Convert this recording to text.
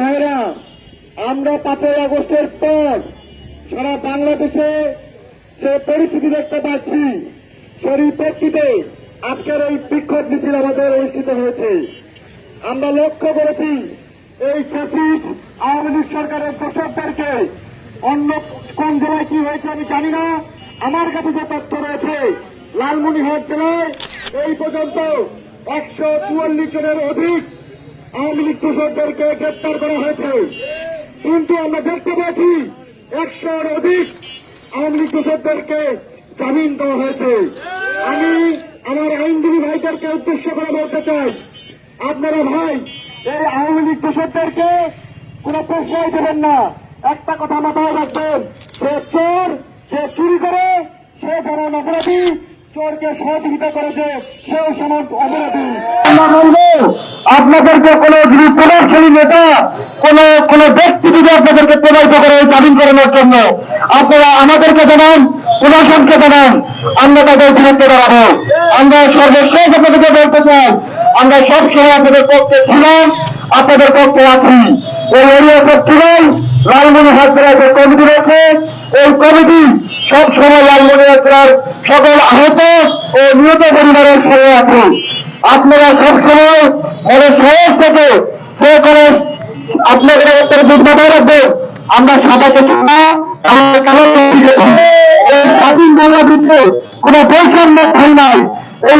তারা আমরা পাঁচই আগস্টের পর সারা বাংলাদেশে যে পরিস্থিতি দেখতে পাচ্ছি, সেই প্রেক্ষিতে আজকের এই বিক্ষোভ মিছিল আমাদের অনুষ্ঠিত হয়েছে। আমরা লক্ষ্য করেছি, এই ফ্যাসিস আওয়ামী লীগ সরকারের দোষকদেরকে অন্য কোন জেলায় কি হয়েছে আমি জানি না। আমার কাছে যে তথ্য রয়েছে লালমনিহাট জেলায় এই পর্যন্ত একশো চুয়াল্লিশ জনের অধিক আওয়ামী লীগ দোষকদেরকে গ্রেপ্তার করা হয়েছে। কিন্তু আমরা দেখতে পাচ্ছি একশোর অধিক আওয়ামী লীগ দোষকদেরকে জামিন দেওয়া হয়েছে। আমি আমার আইনজীবী ভাইদেরকে উদ্দেশ্য করে বলতে চাই, আপনারা ভাই, এই আওয়ামী লীগ দোষকদেরকে কোন প্রশ্রয় দেবেন না। একটা কথা মাথায় রাখবেন সে চোর সে চুরি করে, সে যেমন অপরাধী চোরকে সহযোগিতা করেছে, সেও সমান অপরাধী। আমরা বলব আপনাদেরকে কোন যদি প্রভাবশালী নেতা, কোন কোন ব্যক্তি যদি আপনাদেরকে প্রভাবিত করে জামিন করানোর জন্য, আপনারা আমাদেরকে জানান, প্রশাসনকে জানান, আমরা তাদের বিরুদ্ধে দাঁড়াবো। আমরা সর্বশেষ আপনাদেরকে বলতে চাই, আমরা সবসময় আপনাদের পক্ষে ছিলাম, আপনাদের পক্ষে আছি। এই এরিয়া ফেস্টিভ্যাল লালমনিরহাট জেলায় যে কমিটি রয়েছে, এই কমিটি সব সময় লালমনিরহাট জেলার সকল আহত ও নিহত পরিবারের সঙ্গে আছে। আপনারা সবসময় মনে সহজ থেকে যে করে আপনাদের একটা দুর্ঘটনা রাখবেন। আমরা সাদাকে ছাড়া আমরা কালো স্বাধীন বাংলা বাংলাদেশে কোনো বৈষম্য নাই। এই